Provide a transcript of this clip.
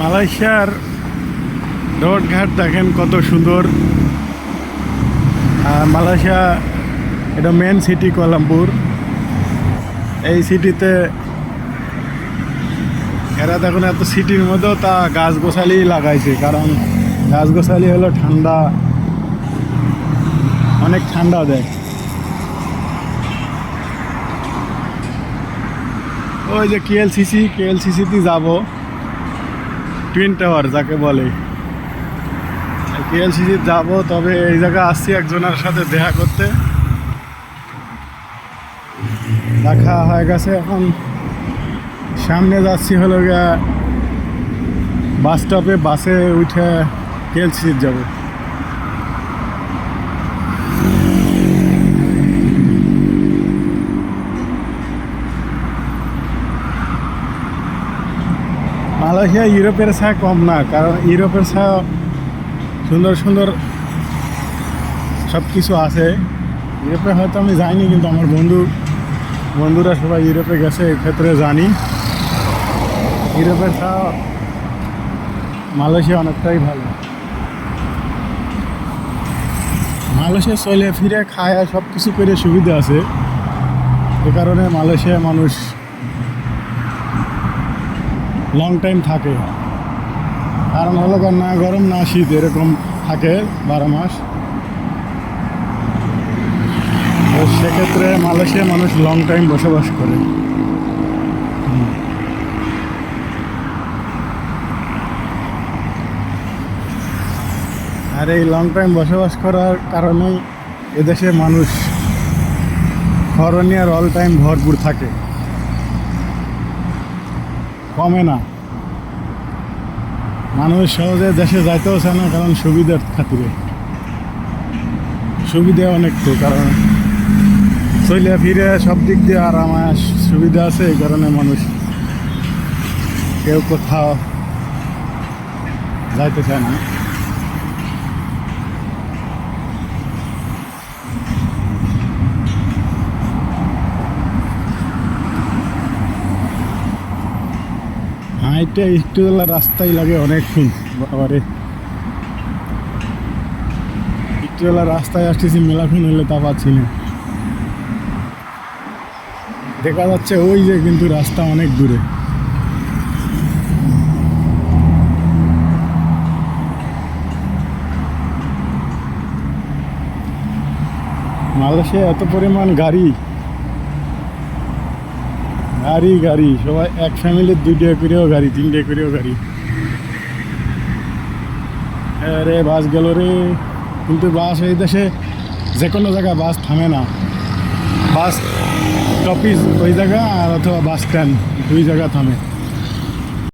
মালয়েশিয়ার রোডঘাট দেখেন কত সুন্দর। আর মালয়েশিয়া, এটা মেন সিটি কোয়ালামপুর। এই সিটিতে এরা দেখুন এত সিটির মধ্যেও তা গাছ গোছালি লাগাইছে, কারণ গাছ গোছালি হলো ঠান্ডা, অনেক ঠান্ডা দেয়। ওই যে কেএলসিসি কেএলসিসিতে যাব। টুইন টাওয়ার যাকে বলে। কেএলসিসি যাব, তবে এই জায়গায় আসছি একজনের সাথে দেখা করতে। দেখা হয়ে গেছে এখন। সামনে যাচ্ছি হলো গিয়া বাস স্টপে বাসে উঠে কেএলসিসি যাব। মালয়েশিয়া ইউরোপের ছা কম না, কারণ ইউরোপের ছা সুন্দর সুন্দর সব কিছু আছে। ইউরোপে হয়তো আমি যাইনি, কিন্তু আমার বন্ধু, বন্ধুরা সবাই ইউরোপে গেছে এক্ষেত্রে জানি। ইউরোপের ছা মালয়েশিয়া অনেকটাই ভালো। মালয়েশিয়া চলে ফিরে খায় সব কিছু করে সুবিধা আছে। এ কারণে মালয়েশিয়া মানুষ লং টাইম থাকে। কারণ হলো না গরম, না শীত, এরকম থাকে বারো মাস। তো সেক্ষেত্রে মালয়েশিয়া মানুষ লং টাইম বসবাস করে। আর এই লং টাইম বসবাস করার কারণেই এদেশে মানুষ করণীয় অল টাইম ভরপুর থাকে। কমে না। মানুষ সহজে দেশে যাইতেও চায় না, কারণ সুবিধার খাতিরে। সুবিধা অনেক তো কারণ চলে ফিরে সব দিক দিয়ে আর আমার সুবিধা আছে, এই কারণে মানুষ কেউ কোথাও যাইতে চায় না। হাইটে একটু রাস্তাই লাগে অনেকক্ষণ, বাবারে। একটুবেলা রাস্তায় আসতেছি মেলাক্ষণ হলে তা পাচ্ছি না। দেখা যাচ্ছে ওই যে কিন্তু রাস্তা অনেক দূরে। মালয়েশিয়া এত পরিমাণ গাড়ি। গাড়ি গাড়ি। সবাই এক ফ্যামিলির দুইটা করেও গাড়ি, তিনটে করেও গাড়ি। রে বাস গেল রে। কিন্তু বাস এই দেশে যে কোনো জায়গায় বাস থামে না। বাস টপিস ওই জায়গা আর অথবা বাস স্ট্যান্ড দুই জায়গা থামে।